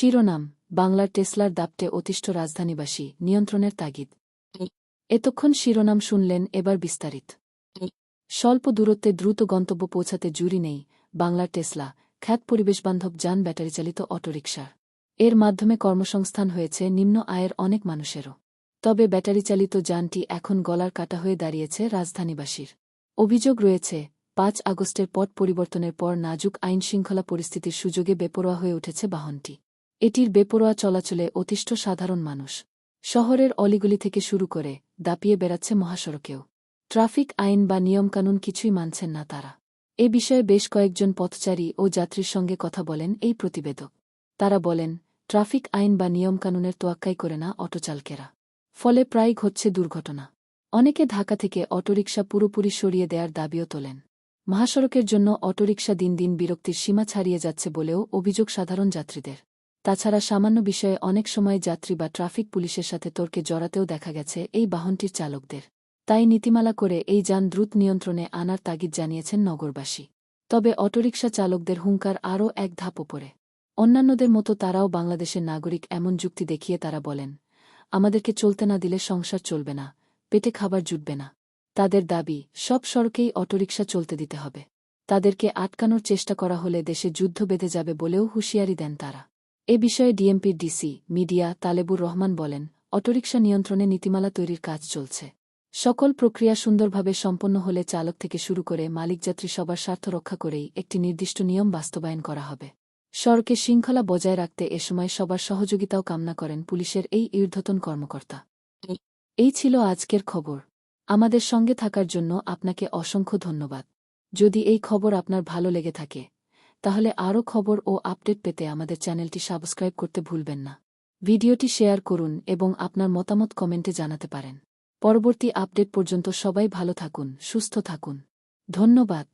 শিরোনাম, বাংলার টেসলার দাপটে অতিষ্ঠ রাজধানীবাসী, নিয়ন্ত্রণের তাগিদ। এতক্ষণ শিরোনাম শুনলেন এবার বিস্তারিত। স্বল্প দূরত্বে দ্রুত গন্তব্য পৌঁছাতে জুরি নেই বাংলার টেসলা, খ্যাত পরিবেশবান্ধব যান ব্যাটারিচালিত অটোরিকশার। এর মাধ্যমে কর্মসংস্থান হয়েছে নিম্ন আয়ের অনেক মানুষেরও। তবে ব্যাটারিচালিত যানটি এখন গলার কাটা হয়ে দাঁড়িয়েছে রাজধানীবাসীর। অভিযোগ রয়েছে, পাঁচ আগস্টের পট পরিবর্তনের পর নাজুক আইনশৃঙ্খলা পরিস্থিতির সুযোগে বেপরোয়া হয়ে উঠেছে বাহনটি। এটির বেপরোয়া চলাচলে অতিষ্ঠ সাধারণ মানুষ। শহরের অলিগলি থেকে শুরু করে দাপিয়ে বেড়াচ্ছে মহাসড়কেও। ট্রাফিক আইন বা নিয়মকানুন কিছুই মানছেন না তারা। এ বিষয়ে বেশ কয়েকজন পথচারী ও যাত্রীর সঙ্গে কথা বলেন এই প্রতিবেদক। তারা বলেন, ট্রাফিক আইন বা নিয়মকানুনের তোয়াক্কাই করে না অটোচালকেরা। ফলে প্রায় ঘটছে দুর্ঘটনা। অনেকে ঢাকা থেকে অটোরিকশা পুরোপুরি সরিয়ে দেওয়ার দাবিও তোলেন। মহাসড়কের জন্য অটোরিকশা দিন দিন বিরক্তির সীমা ছাড়িয়ে যাচ্ছে বলেও অভিযোগ সাধারণ যাত্রীদের। তাছাড়া সামান্য বিষয়ে অনেক সময় যাত্রী বা ট্রাফিক পুলিশের সাথে তর্কে জড়াতেও দেখা গেছে এই বাহনটির চালকদের। তাই নীতিমালা করে এই যান দ্রুত নিয়ন্ত্রণে আনার তাগিদ জানিয়েছেন নগরবাসী। তবে অটোরিকশা চালকদের হুঙ্কার আরও এক ধাপ ওপরে। অন্যান্যদের মতো তারাও বাংলাদেশের নাগরিক এমন যুক্তি দেখিয়ে তারা বলেন, আমাদেরকে চলতে না দিলে সংসার চলবে না, পেটে খাবার জুটবে না। তাদের দাবি, সব সড়কেই অটোরিকশা চলতে দিতে হবে। তাদেরকে আটকানোর চেষ্টা করা হলে দেশে যুদ্ধ বেঁধে যাবে বলেও হুঁশিয়ারি দেন তারা। এ বিষয়ে ডিএমপির ডিসি, মিডিয়া তালেবুর রহমান বলেন, অটোরিকশা নিয়ন্ত্রণে নীতিমালা তৈরির কাজ চলছে। সকল প্রক্রিয়া সুন্দরভাবে সম্পন্ন হলে চালক থেকে শুরু করে মালিকযাত্রী সবার স্বার্থ রক্ষা করেই একটি নির্দিষ্ট নিয়ম বাস্তবায়ন করা হবে। সড়কে শৃঙ্খলা বজায় রাখতে এ সময় সবার সহযোগিতাও কামনা করেন পুলিশের এই ঊর্ধ্বতন কর্মকর্তা। এই ছিল আজকের খবর। আমাদের সঙ্গে থাকার জন্য আপনাকে অসংখ্য ধন্যবাদ। যদি এই খবর আপনার ভালো লেগে থাকে তাহলে আরও খবর ও আপডেট পেতে আমাদের চ্যানেলটি সাবস্ক্রাইব করতে ভুলবেন না। ভিডিওটি শেয়ার করুন এবং আপনার মতামত কমেন্টে জানাতে পারেন। পরবর্তী আপডেট পর্যন্ত সবাই ভালো থাকুন, সুস্থ থাকুন। ধন্যবাদ।